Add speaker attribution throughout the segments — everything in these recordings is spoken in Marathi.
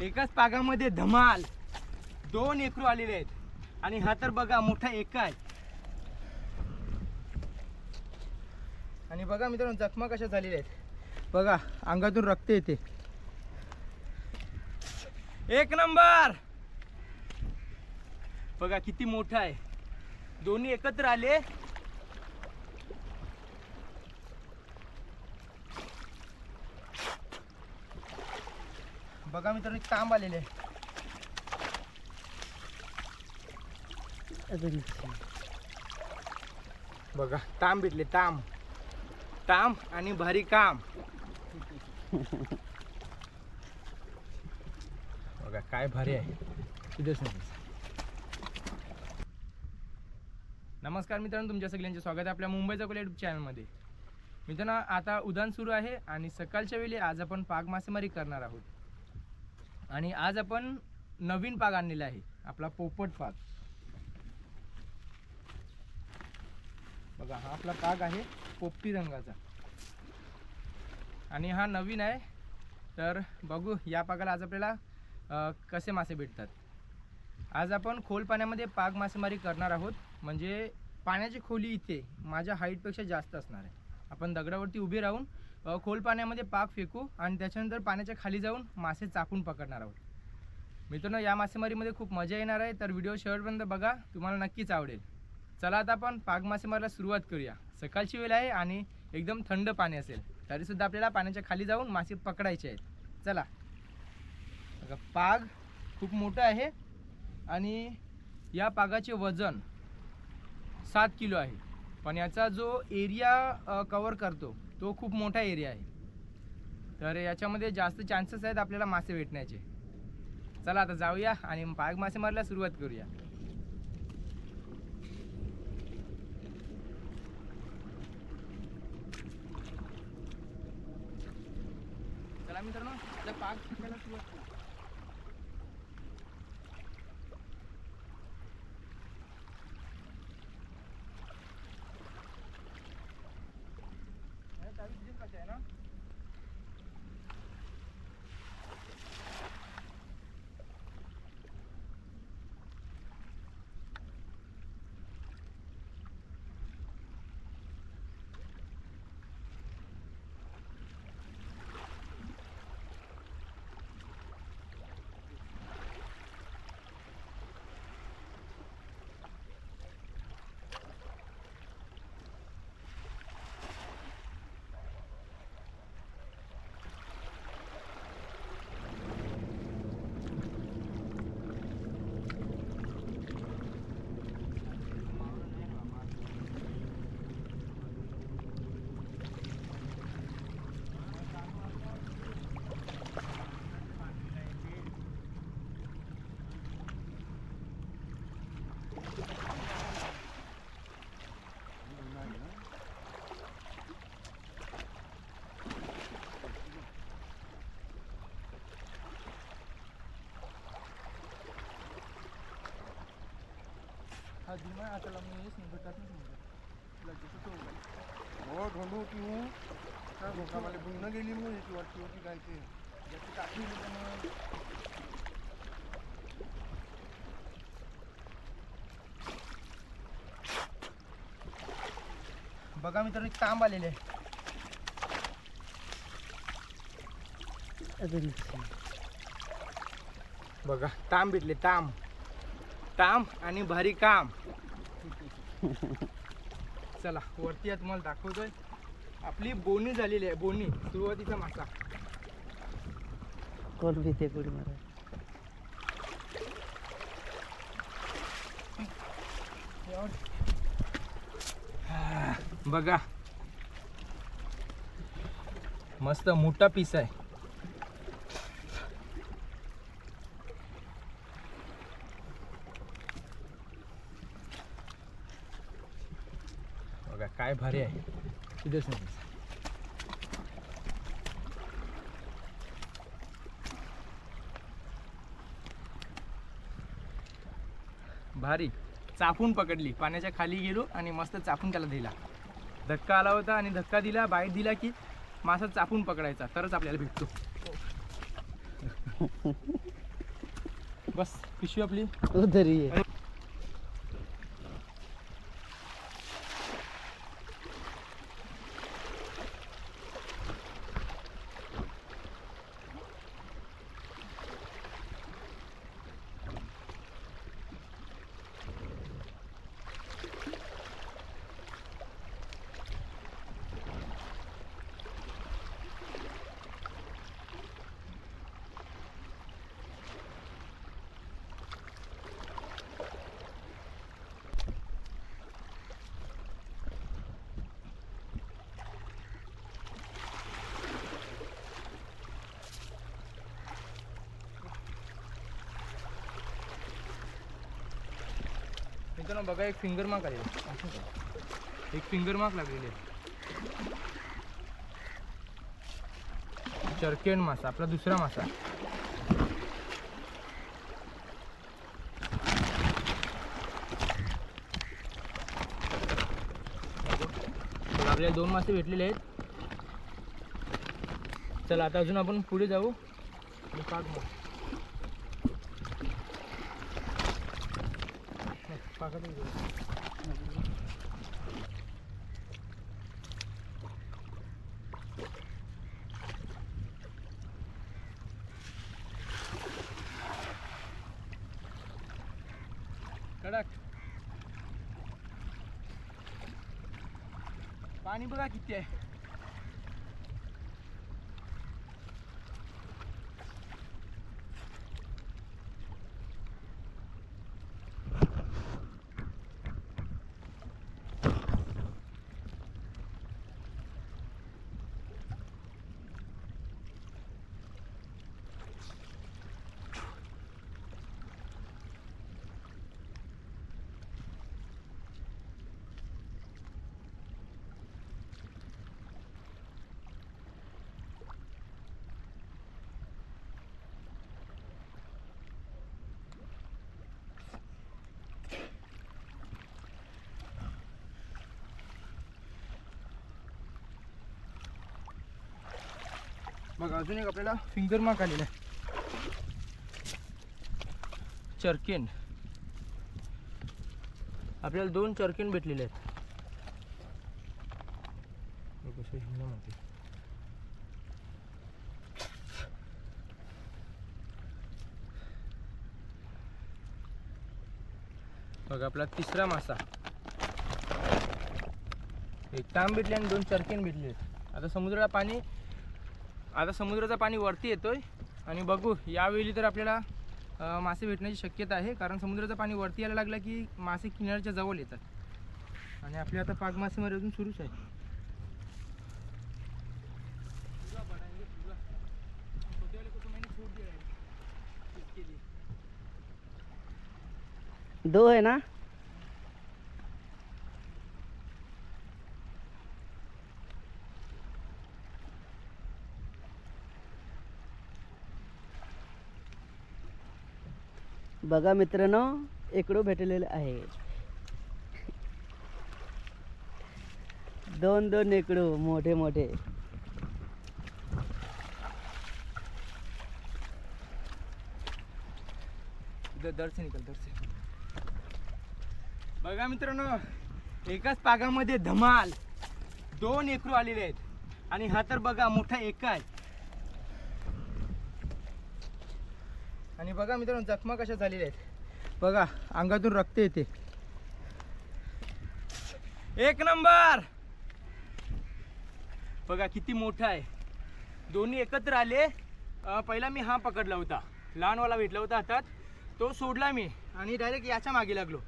Speaker 1: एकाच पागामध्ये धमाल. दोन एकरू आलेले आहेत. आणि हा तर बघा मोठा एका आहे. आणि बघा मित्रांनो जखमा कशा झालेल्या आहेत. बघा अंगातून रक्त येते. एक नंबर! बघा किती मोठा आहे. दोन्ही एकत्र आले. बघा मित्रांनो तांब आलेले आहे. बघा तांब भेटले तांब. तांब आणि भारी काम. बघा काय भारी आहे. तिथेच नमस्कार मित्रांनो तुमच्या सगळ्यांचे स्वागत आहे आपल्या मुंबईचा कोल्या युट्यूब चॅनलमध्ये मित्रांनो आता उदान सुरू आहे आणि सकाळच्या वेळी आज आपण पाग मासेमारी करणार आहोत. आणि आज आपण नवीन पाग आणलेला आहे आपला पोपट पाग बघा हा आपला पाग आहे पोपटी रंगाचा. आणि हा नवीन आहे तर बघू या पागाला आज आपल्याला कसे मासे भेटतात. आज आपण खोल पाण्यामध्ये पाग मासेमारी करणार आहोत म्हणजे पाण्याची खोली इथे माझ्या हाईटपेक्षा जास्त असणार आहे. आपण दगडावरती उभे राहून खोल पाण्यामध्ये पाग फेकू आणि त्याच्यानंतर पाण्याच्या खाली जाऊन मासे चापून पकडणार आहोत. मित्रांनो या मासेमारीमध्ये खूप मजा येणार आहे तर व्हिडिओ शेवटपर्यंत बघा तुम्हाला नक्कीच आवडेल. चला आता आपण पाग मासेमारीला सुरुवात करूया. सकाळची वेळ आहे आणि एकदम थंड पाणी असेल तरीसुद्धा आपल्याला पाण्याच्या खाली जाऊन मासे पकडायचे आहेत. चला. बघा पाग खूप मोठं आहे आणि या पागाचे वजन सात किलो आहे. पण याचा जो एरिया कवर करतो तो खूप मोठा एरिया आहे. तर याच्यामध्ये जास्त चान्सेस आहेत आपल्याला मासे भेटण्याचे. चला आता जाऊया आणि पाग मासे मारायला सुरुवात करूया. चला मित्रांनो आता पाग शिकायला सुरुवात करू हे चावी तुझीच कशी आहे ना हा आता मी नाही तुला जसं तो.
Speaker 2: हो ढोंडू की हूँ. काय धोका मला बुंगणं गेली वाटती होती काय ते.
Speaker 1: ज्याची टाकली होती त्यामुळे बघा मित्रांनो एक तांब आलेले आहे. बघा तांब भेटले तांब. तांब आणि भारी काम. चला वरती आहे तुम्हाला दाखवतोय. आपली बोनी झालेली आहे बोनी. सुरुवातीचा मासा.
Speaker 3: कोण भीते कुडी मारा
Speaker 1: बघा. मस्त मोठा पीस आहे बघा काय भारी आहे. तिथेच नाही. भारी. चापून पकडली. पाण्याच्या खाली गेलो आणि मस्त चापून त्याला दिला. धक्का आला होता आणि धक्का दिला बाहेर दिला की मासा चापून पकडायचा. तरच आपल्याला भेटतो. बस पिशवी आपली.
Speaker 3: तरी
Speaker 1: मित्रांनो बघा एक फिंगर मार्क आलेला एक फिंगर मार्क लागलेली आहे. चर्केन मासा आपला दुसरा मासा. आपल्याला दोन मासे भेटलेले आहेत. चला आता अजून आपण पुढे जाऊ. आणि पाक मारू. नाही, पाकातच जाऊ. कडक. पाणी बघा किती आहे. मग अजून एक आपल्याला फिंगर मार्क आलेला आहे. चर्केन आपल्याला दोन चर्केन भेटलेले आहेत. हे म्हणते. आपला तिसरा मासा. एक ताम भेटले आणि दोन चर्केन भेटले आहेत. आता समुद्राला पाणी आता समुद्राचं पाणी वरती येतोय. आणि बघू यावेळी तर आपल्याला मासे भेटण्याची शक्यता आहे. कारण समुद्राचं पाणी वरती यायला लागलं की मासे किनाऱ्याच्या जवळ येतात. आणि आपली आता पाग मासेमारी अजून सुरूच आहे.
Speaker 3: दो है ना? बघा मित्रांनो इकडं भेटलेलं आहे. दोन दोन इकडू मोठे मोठे.
Speaker 1: दर्शन निकल बघा मित्रांनो एकाच पागामध्ये धमाल. दोन एकरू आलेले आहेत. आणि हा तर बघा मोठा एका आहे. आणि बघा मित्रांनो जखमा कशा झालेल्या आहेत. बघा अंगातून रक्त येते. एक नंबर! बघा किती मोठा आहे. दोन्ही एकत्र आले. पहिला मी हा पकडला होता. लहानवाला भेटला होता हातात. तो सोडला मी आणि डायरेक्ट याच्या मागे लागलो.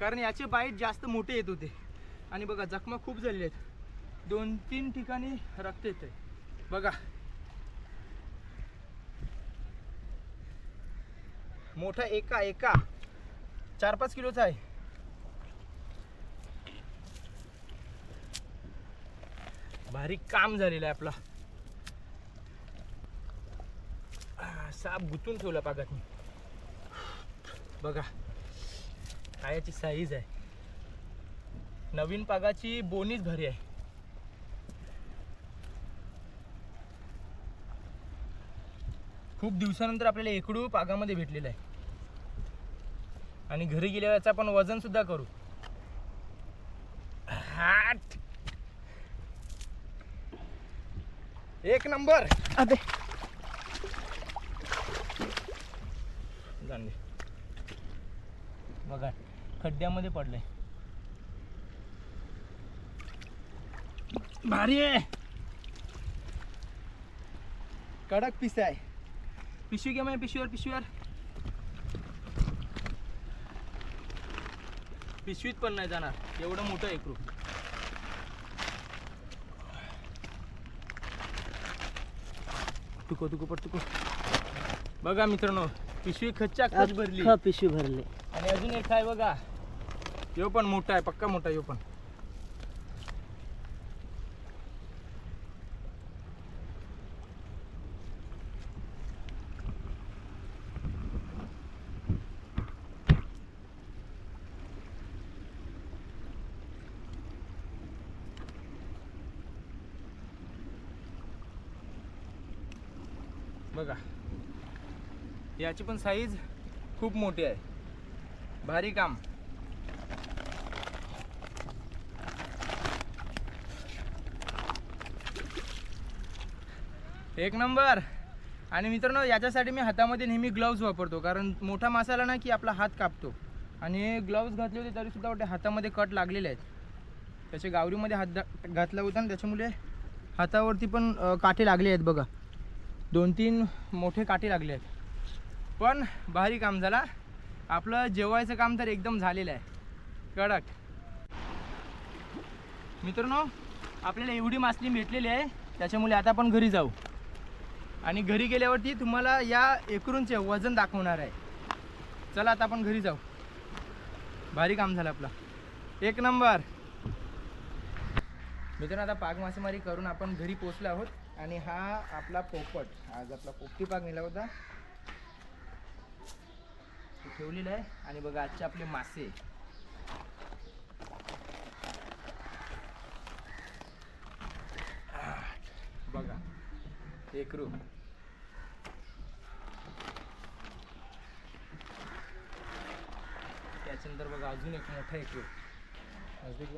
Speaker 1: कारण याचे बाईट जास्त मोठे येत होते. आणि बघा जखमा खूप झालेल्या आहेत. दोन तीन ठिकाणी रक्त येत आहे बघा. मोठा एका एका. चार पाच किलोचा आहे. भारी काम झालेलं आहे आपला. साप गुंतून ठेवला पागात मी बघा पायाची साईज आहे. नवीन पागाची बोनीच भारी आहे. खूप दिवसानंतर आपल्याला एकडू पागामध्ये भेटलेलं आहे. आणि घरी याचं आपण वजन सुद्धा करू. हाट. एक नंबर.
Speaker 3: अबे.
Speaker 1: जाणले. बघा खड्ड्यामध्ये पडलंय. भारी आहे. कडक पिस आहे. पिशवी घ्या माझ्या पिशवीवर पिशवीवर. पिशवीत पण नाही जाणार. एवढं मोठं एकरू तुको तुको पट तुको. बघा मित्रांनो पिशवी खच्च्या खच भरली.
Speaker 3: पिशवी भरले.
Speaker 1: आणि अजून एक आहे बघा. यो पण मोठा आहे पक्का मोठा यो पण. बघा. याची पण साईज खूप मोठी आहे. भारी काम. एक नंबर. आणि मित्रांनो याच्यासाठी मी हातामध्ये नेहमी ग्लव्ज वापरतो. कारण मोठा मासाला ना की आपला हात कापतो. आणि ग्लव्ज घातले होते तरी सुद्धा वाटते हातामध्ये कट लागलेले आहेत. त्याच्या गावरीमध्ये हात घातला होता आणि त्याच्यामुळे हातावरती पण अ, काटे लागले आहेत बघा. दोन तीन मोठे काटे लागले आहेत. पण भारी काम झाला. आपलं जेवायचं काम तर एकदम झालेलं आहे. कडक. मित्रांनो आपल्याला एवढी मासली भेटलेली आहे. त्याच्यामुळे आता आपण घरी जाऊ. आणि घरी गेल्यावरती तुम्हाला या एकरूंचे वजन दाखवणार आहे. चला आता आपण घरी जाऊ. भारी काम झालं आपलं. एक नंबर. मित्रांनो आता पाग मासेमारी करून आपण घरी पोचलो आहोत. आणि हा आपला पोपट. आज आपला पोपटी पाग नेला होता. ठेवलेला आहे. आणि बघा आजचे आपले मासे. बघा एकरू. त्याच्यानंतर बघा अजून एक मोठा एकरू. नजदीक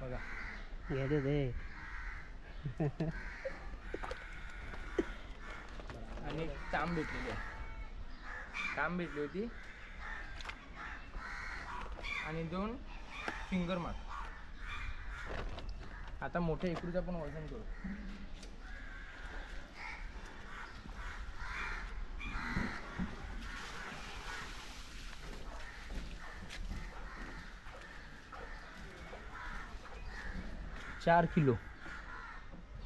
Speaker 1: बघा. बघा
Speaker 3: गेले
Speaker 1: आणि एक तांब भेटलेली आहे. तांब भेटली होती. आणि दोन फिंगर मार्क आता मोठ्या इकडूच पण वजन करू. चार किलो.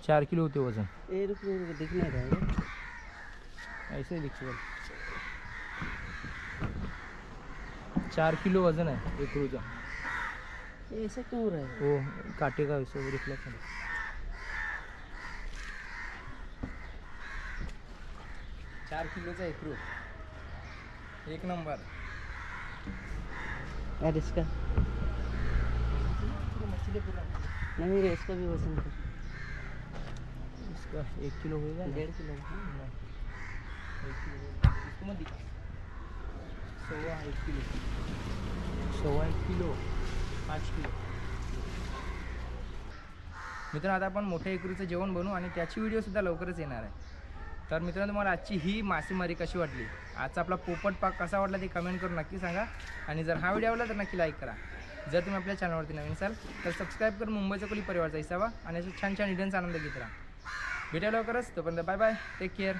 Speaker 1: चार किलो होते वजन.
Speaker 3: ए रुक रुक रुक, दिख नहीं रहा है.
Speaker 1: ऐसे चार किलो वजन है एक रोजा.
Speaker 3: ये ऐसा क्यों हो रहा है?
Speaker 1: वो काटेगा वैसे रिफ्लेक्शन चार किलोचा एक रू. एक नंबर.
Speaker 3: यार इसका?
Speaker 1: मछली पूरा.
Speaker 3: नहीं रे इसका भी वजन कर।
Speaker 1: इसका एक किलो होएगा ना?
Speaker 3: डेढ़ किलो
Speaker 1: होगा। इसको मत सवा एक किलो। सवा एक किलो पाच किलो। मित्रांनो आता आपण मोठ्या एकरूचं जेवण बनवू आणि त्याची व्हिडिओसुद्धा लवकरच येणार आहे. तर मित्रांनो तुम्हाला आजची ही मासेमारी कशी वाटली? आजचा आपला पोपट पाक कसा वाटला ते कमेंट करून नक्की सांगा. आणि जर हा व्हिडिओ आवडला तर नक्की लाईक करा. जर तुम्ही आपल्या चॅनलवरती नवीन असाल तर सबस्क्राईब करून मुंबईचा कोली परिवारचा हिसावा आणि असे छान छान व्हिडिओचा आनंद घेत राहा. भेटायला लवकरच. तोपर्यंत बाय बाय टेक केअर